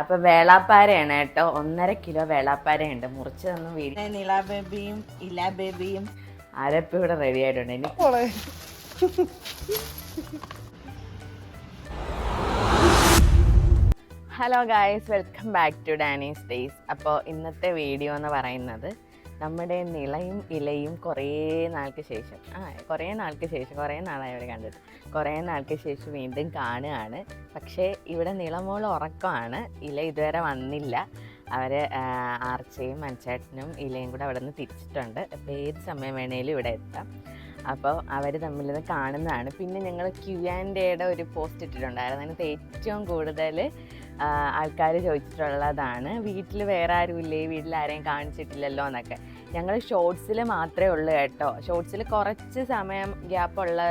അപ്പൊ വേളാപ്പാരയാണ് കേട്ടോ. ഒന്നര കിലോ വേളാപ്പാരയുണ്ട്. മുറിച്ച് തന്നു വീട് നിള ബേബിയും ഇലാ ബേബിയും. അരപ്പ് ഇവിടെ റെഡി ആയിട്ടുണ്ട്? ഇനി hello guys welcome back to Danee's days അപ്പോൾ ഇന്നത്തെ വീഡിയോ എന്ന് പറയുന്നത് നമ്മുടെ നിളയും ഇലയും കുറേ നാൾക്ക് ശേഷം ആ കുറേ നാൾക്ക് ശേഷം കുറേ നാളായി അവിടെ കണ്ടിട്ട്. കുറേ നാൾക്ക് ശേഷം വീണ്ടും കാണുകയാണ്. പക്ഷേ ഇവിടെ നിളമോൾ ഉറക്കമാണ്. ഇല ഇതുവരെ വന്നില്ല. അവർ ആർച്ചയും മൻചാട്ടനും ഇലയും കൂടെ അവിടെ നിന്ന് തിരിച്ചിട്ടുണ്ട്. അപ്പോൾ ഏത് സമയം വേണേലും ഇവിടെ എത്താം. അപ്പോൾ അവർ തമ്മിൽ നിന്ന് കാണുന്നതാണ്. പിന്നെ ഞങ്ങൾ ക്യു ആൻഡ് എയുടെ ഒരു പോസ്റ്റ് ഇട്ടിട്ടുണ്ടായിരുന്നു. അതിനകത്ത് ഏറ്റവും കൂടുതൽ ആൾക്കാർ ചോദിച്ചിട്ടുള്ളതാണ്. വീട്ടിൽ വേറെ ആരും ഇല്ലേ വീട്ടിൽ ആരെയും കാണിച്ചിട്ടില്ലല്ലോ എന്നൊക്കെ. ഞങ്ങൾ ഷോർട്സിൽ മാത്രമേ ഉള്ളൂ കേട്ടോ. ഷോർട്സിൽ കുറച്ച് സമയം ഗ്യാപ്പുള്ള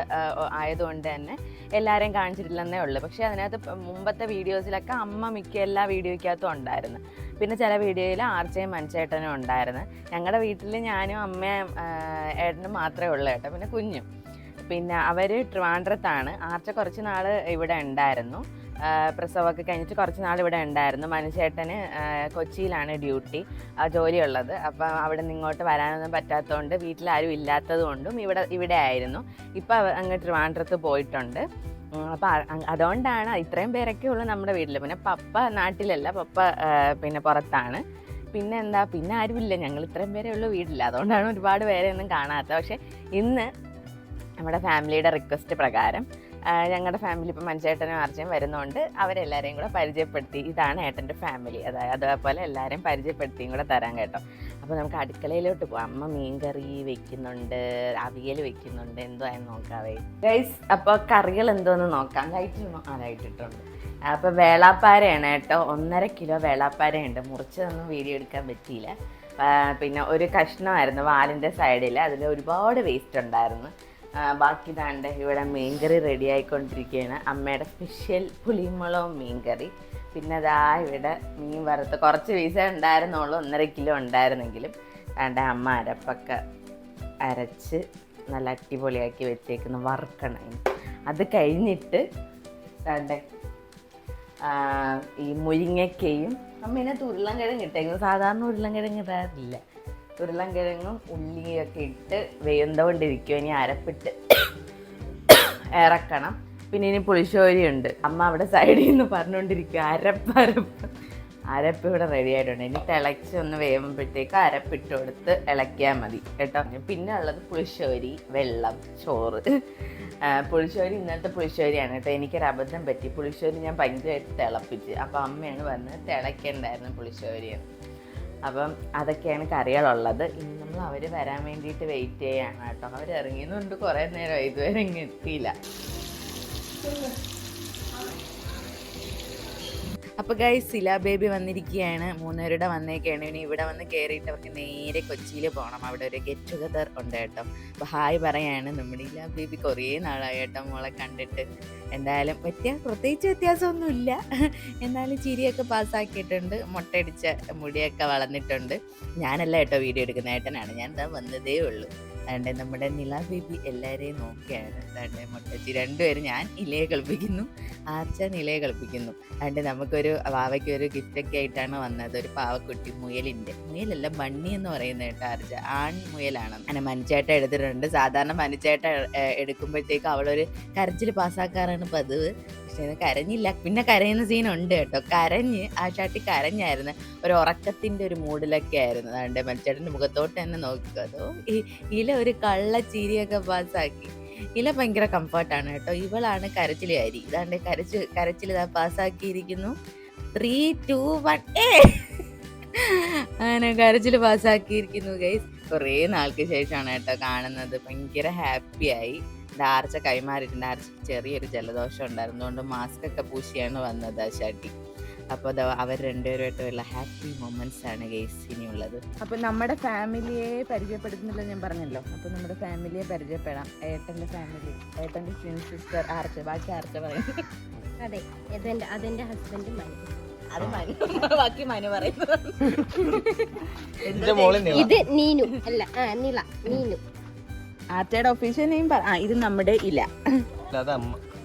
ആയതുകൊണ്ട് തന്നെ എല്ലാവരെയും കാണിച്ചിട്ടില്ലെന്നേ ഉള്ളൂ. പക്ഷേ അതിനകത്ത് മുമ്പത്തെ വീഡിയോസിലൊക്കെ അമ്മ മിക്ക എല്ലാ വീഡിയോയ്ക്കകത്തും ഉണ്ടായിരുന്നു. പിന്നെ ചില വീഡിയോയിൽ ആർച്ചയും മനുഷ്യേട്ടനും ഉണ്ടായിരുന്നു. ഞങ്ങളുടെ വീട്ടിൽ ഞാനും അമ്മയും ഏട്ടനും മാത്രമേ ഉള്ളൂ കേട്ടോ. പിന്നെ കുഞ്ഞും. പിന്നെ അവർ ട്രിവാൻഡ്രത്താണ്. ആർച്ച കുറച്ച് നാൾ ഇവിടെ ഉണ്ടായിരുന്നു. പ്രസവമൊക്കെ കഴിഞ്ഞിട്ട് കുറച്ച് നാൾ ഇവിടെ ഉണ്ടായിരുന്നു. മനുഷ്യേട്ടന് കൊച്ചിയിലാണ് ഡ്യൂട്ടി ആ ജോലിയുള്ളത്. അപ്പം അവിടെ നിന്ന് ഇങ്ങോട്ട് വരാനൊന്നും പറ്റാത്തതുകൊണ്ട് വീട്ടിലാരും ഇല്ലാത്തത് കൊണ്ടും ഇവിടെ ഇവിടെ ആയിരുന്നു. ഇപ്പം അങ്ങ് ട്രിവാൻഡ്രത്ത് പോയിട്ടുണ്ട്. അപ്പം അതുകൊണ്ടാണ് ഇത്രയും പേരൊക്കെ ഉള്ളു നമ്മുടെ വീട്ടിൽ പിന്നെ പപ്പ നാട്ടിലല്ല പപ്പ പിന്നെ പുറത്താണ്. പിന്നെ എന്താ പിന്നെ ആരുമില്ല. ഞങ്ങൾ ഇത്രയും പേരേ ഉള്ളൂ വീട്ടിൽ അതുകൊണ്ടാണ് ഒരുപാട് പേരെ ഒന്നും കാണാത്തത്. പക്ഷേ ഇന്ന് നമ്മുടെ ഫാമിലിയുടെ റിക്വസ്റ്റ് പ്രകാരം ഞങ്ങളുടെ ഫാമിലി ഇപ്പം മഞ്ചേട്ടനും ആർജയും വരുന്നുണ്ട് അവരെല്ലാവരെയും കൂടെ പരിചയപ്പെടുത്തി. ഇതാണ് ഏട്ടന്റെ ഫാമിലി അതായത് അതേപോലെ എല്ലാവരെയും പരിചയപ്പെടുത്തിയും കൂടെ തരാൻ കേട്ടോ. അപ്പോൾ നമുക്ക് അടുക്കളയിലോട്ട് പോകാം അമ്മ മീൻകറി വെക്കുന്നുണ്ട് അവിയൽ വെക്കുന്നുണ്ട്. എന്തോ ആയെന്ന് നോക്കാവേ. ഗൈസ് അപ്പോൾ കറികൾ എന്തോന്ന് നോക്കാം. ലൈറ്റ് ആ ലൈറ്റ് ഇട്ടുണ്ട് അപ്പോൾ വേളാപ്പാരയാണ് കേട്ടോ. ഒന്നര കിലോ വേളാപ്പാരയുണ്ട്. മുറിച്ചതൊന്നും വീഡിയോ എടുക്കാൻ പറ്റിയില്ല. പിന്നെ ഒരു കഷ്ണമായിരുന്നു വാലിന്റെ സൈഡിൽ അതിൽ ഒരുപാട് വേസ്റ്റ് ഉണ്ടായിരുന്നു. ബാക്കി ദാണ്ട് ഇവിടെ മീൻകറി റെഡി ആയിക്കൊണ്ടിരിക്കുകയാണ് അമ്മയുടെ സ്പെഷ്യൽ പുളിമുളകും മീൻകറി. പിന്നെ അതാ ഇവിടെ മീൻ വറുത്ത് കുറച്ച് പീസ ഉണ്ടായിരുന്നുള്ളൂ ഒന്നര കിലോ ഉണ്ടായിരുന്നെങ്കിലും. ദാണ്ട് അമ്മ അരപ്പൊക്കെ അരച്ച് നല്ല അടിപൊളിയാക്കി വെച്ചേക്കുന്ന വറുക്കണം അത് കഴിഞ്ഞിട്ട് ദാണ്ടെ ഈ മുരിങ്ങയ്ക്കയും അമ്മ ഇതിനകത്ത് ഉരുളൻകിഴങ്ങ് ഇട്ടേക്കുന്നു. സാധാരണ ഉരുളൻകിഴങ്ങ് ഇടാറില്ല. ഉരുളൻകിഴങ്ങും ഉള്ളിയൊക്കെ ഇട്ട് വെന്തുകൊണ്ടിരിക്കും ഇനി അരപ്പിട്ട് ഇറക്കണം. പിന്നെ ഇനി പുളിശ്ശോരി ഉണ്ട്. അമ്മ അവിടെ സൈഡിൽ നിന്ന് പറഞ്ഞുകൊണ്ടിരിക്കും അരപ്പ് അരപ്പ്. അരപ്പ് ഇവിടെ റെഡി ആയിട്ടുണ്ട്. ഇനി തിളച്ച് ഒന്ന് വേവുമ്പോഴത്തേക്ക് അരപ്പിട്ട് കൊടുത്ത് ഇളക്കിയാൽ മതി കേട്ടോ. പിന്നെ ഉള്ളത് പുളിശ്ശോരി വെള്ളം ചോറ്. പുളിശ്ശേരി ഇന്നത്തെ പുളിശ്ശോരിയാണ് കേട്ടോ. എനിക്കൊരു അബദ്ധം പറ്റി. പുളിശ്ശോരി ഞാൻ ഭയങ്കരമായിട്ട് തിളപ്പിച്ച്. അപ്പോൾ അമ്മയാണ് പറഞ്ഞത് തിളയ്ക്കണ്ടായിരുന്നു പുളിശ്ശോരി എന്ന് അപ്പം അതൊക്കെയാണ് കറികളുള്ളത്. ഇനി നമ്മൾ അവർ വരാൻ വേണ്ടിയിട്ട് വെയിറ്റ് ചെയ്യാണ് കേട്ടോ. അവർ ഇറങ്ങിയെന്നുണ്ട് കുറേ നേരം ഇതുവരെ ഇങ്ങ് എത്തിയില്ല. അപ്പോൾ ഗൈ സില ബേബി വന്നിരിക്കുകയാണ് മൂന്നുപേരുടെ വന്നേക്കാണ്. ഇനി ഇവിടെ വന്ന് കയറിയിട്ട് അവർക്ക് നേരെ കൊച്ചിയിൽ പോകണം അവിടെ ഒരു ഗെറ്റ് ടുഗദർ ഉണ്ട് കേട്ടോ. അപ്പോൾ ഹായ് പറയാണ് നമ്മുടെ ഇല ബേബി കുറേ നാളായി കേട്ടോ മോളെ കണ്ടിട്ട്. എന്തായാലും വ്യത്യാസം പ്രത്യേകിച്ച് വ്യത്യാസമൊന്നുമില്ല. എന്നാലും ചിരിയൊക്കെ പാസ്സാക്കിയിട്ടുണ്ട് മുട്ടയടിച്ച മുടിയൊക്കെ വളർന്നിട്ടുണ്ട്. ഞാനല്ല കേട്ടോ വീഡിയോ എടുക്കുന്ന ഏട്ടനാണ്. ഞാൻ എന്താ വന്നതേ ഉള്ളൂ. അതുകൊണ്ട് നമ്മുടെ നില ബേബി എല്ലാവരെയും നോക്കിയാണ്. അതുകൊണ്ട് മുട്ടച്ചി രണ്ടുപേരും ഞാൻ ഇലയെ കളിപ്പിക്കുന്നു. ആർച്ച നിലയെ കളിപ്പിക്കുന്നു. അതുകൊണ്ട് നമുക്കൊരു വാവയ്ക്ക് ഒരു ഗിഫ്റ്റൊക്കെ ആയിട്ടാണ് വന്നത്. ഒരു പാവക്കുട്ടി മുയലിന്റെ മുയലല്ല ബണ്ണി എന്ന് പറയുന്നത് കേട്ടോ ആർച്ച. ആൺ മുയലാണ്. അങ്ങനെ മനുച്ചേട്ട എടുത്തിട്ടുണ്ട്. സാധാരണ മനുച്ചേട്ട എടുക്കുമ്പോഴത്തേക്ക് അവളൊരു കരച്ചിൽ പാസ്സാക്കാറാണ് പതിവ്. പക്ഷേ കരഞ്ഞില്ല. പിന്നെ കരയുന്ന സീനുണ്ട് കേട്ടോ. കരഞ്ഞ് ആ ചാട്ടി കരഞ്ഞായിരുന്നു. ഒരു ഉറക്കത്തിന്റെ ഒരു മൂഡിലൊക്കെ ആയിരുന്നു. അതുകൊണ്ട് മനുച്ചേട്ടന്റെ മുഖത്തോട്ട് തന്നെ നോക്കുക അതോ ഈ ഇല ഒരു കള്ള ചിരിയൊക്കെ പാസ്സാക്കി. ഇല ഭയങ്കര കംഫർട്ടാണ് കേട്ടോ. ഇവളാണ് കരച്ചിലുകാരി. ഇതാണ്ട് കരച്ച് കരച്ചിൽ ഇതാ പാസ്സാക്കിയിരിക്കുന്നു. ത്രീ ടു വൺ ഏ! അങ്ങനെ കരച്ചിൽ പാസ്സാക്കിയിരിക്കുന്നു ഗൈസ് കുറേ നാൾക്ക് ശേഷമാണ് കേട്ടോ കാണുന്നത്. ഭയങ്കര ഹാപ്പിയായി ആർച്ച കൈമാറിയിട്ടുണ്ട്. ആർച്ച ചെറിയൊരു ജലദോഷം ഉണ്ടായിരുന്നു അതുകൊണ്ട് മാസ്ക് ഒക്കെ പൂശിയാണ് വന്നത് ആ ഷട്ടി. അപ്പോൾ അത് അവർ രണ്ടുപേരുമായിട്ടുള്ള ഹാപ്പി മൊമെന്റ്സ് ആണ് ഗെയ്സ് ഇനിയുള്ളത്. അപ്പൊ നമ്മുടെ ഫാമിലിയെ പരിചയപ്പെടുത്തുന്നില്ല ഞാൻ പറഞ്ഞല്ലോ. അപ്പൊ നമ്മുടെ ഫാമിലിയെ പരിചയപ്പെടാം. ഏട്ടന്റെ ഫാമിലി ഏട്ടന്റെ ട്വിൻ സിസ്റ്റർ ആർച്ച ബാക്കി ആർച്ച പറയും? അതെ അതെന്റെ അതെന്റെ ഹസ്ബൻഡ് മനു അത് മനു. ബാക്കി മനു പറയുന്നത്. ഇത് നീനു. അല്ല ആ നിള. നീനു. ആർച്ചയുടെ ഒഫീഷ്യൽ നെയിം പറ ആ ഇത് നമ്മുടെ ഇല.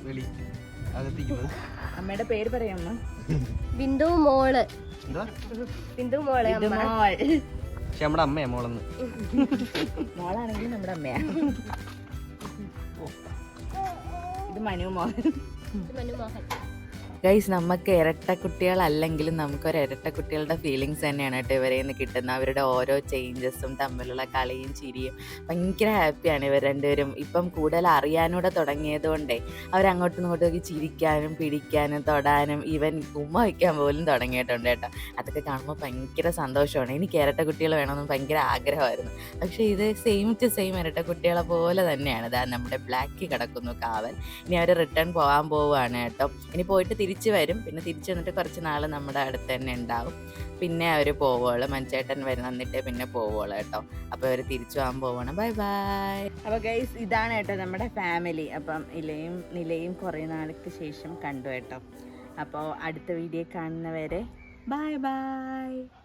വെളി. അകത്തേക്ക് അമ്മയുടെ പേര് പറയാമോ ബിന്ദു മോൾ. എന്താ? ബിന്ദു മോൾ ഇത് മോൾ. പക്ഷെ നമ്മുടെ അമ്മയാ മോളെന്ന്. മോളാണെങ്കിൽ നമ്മുടെ അമ്മയാ. ഇത് മനു മോഹൻ മനു മനുമോഹൻ ഗൈസ് നമുക്ക് ഇരട്ട കുട്ടികളല്ലെങ്കിലും നമുക്കൊരു ഇരട്ട കുട്ടികളുടെ ഫീലിങ്സ് തന്നെയാണ് കേട്ടോ ഇവരെ നിന്ന് കിട്ടുന്നത്. അവരുടെ ഓരോ ചേഞ്ചസും തമ്മിലുള്ള കളിയും ചിരിയും. ഭയങ്കര ഹാപ്പിയാണ് ഇവർ രണ്ടുപേരും. ഇപ്പം കൂടുതൽ അറിയാനൂടെ തുടങ്ങിയത് കൊണ്ടേ അവരങ്ങോട്ടും ഇങ്ങോട്ടും ചിരിക്കാനും പിടിക്കാനും തൊടാനും ഈവൻ ഉമ്മ വയ്ക്കാൻ പോലും തുടങ്ങിയിട്ടുണ്ട് കേട്ടോ. അതൊക്കെ കാണുമ്പോൾ ഭയങ്കര സന്തോഷമാണ്. എനിക്ക് ഇരട്ട കുട്ടികൾ വേണമെന്ന് ഭയങ്കര ആഗ്രഹമായിരുന്നു. പക്ഷേ ഇത് സെയിം ടു സെയിം ഇരട്ട കുട്ടികളെ പോലെ തന്നെയാണ്. ഇതാ നമ്മുടെ ബ്ലാക്ക് കിടക്കുന്നു കാവൽ. ഇനി അവർ റിട്ടേൺ പോകാൻ പോവുകയാണ് കേട്ടോ. ഇനി പോയിട്ട് തിരിച്ച് വരും. പിന്നെ തിരിച്ചു വന്നിട്ട് കുറച്ച് നാൾ നമ്മുടെ അടുത്ത് തന്നെ ഉണ്ടാവും. പിന്നെ അവർ പോവുകയുള്ളു. മഞ്ചേട്ടൻ വന്നിട്ട് പിന്നെ പോവുകയുള്ളു കേട്ടോ. അപ്പോൾ അവർ തിരിച്ചു പോകാൻ പോവണം ബൈ ബൈ അപ്പോൾ ഗൈസ് ഇതാണ് കേട്ടോ നമ്മുടെ ഫാമിലി അപ്പം ഇലയും നിലയും കുറേ നാൾക്ക് ശേഷം കണ്ടു കേട്ടോ. അപ്പോൾ അടുത്ത വീഡിയോ കാണുന്നവരെ ബൈ ബൈ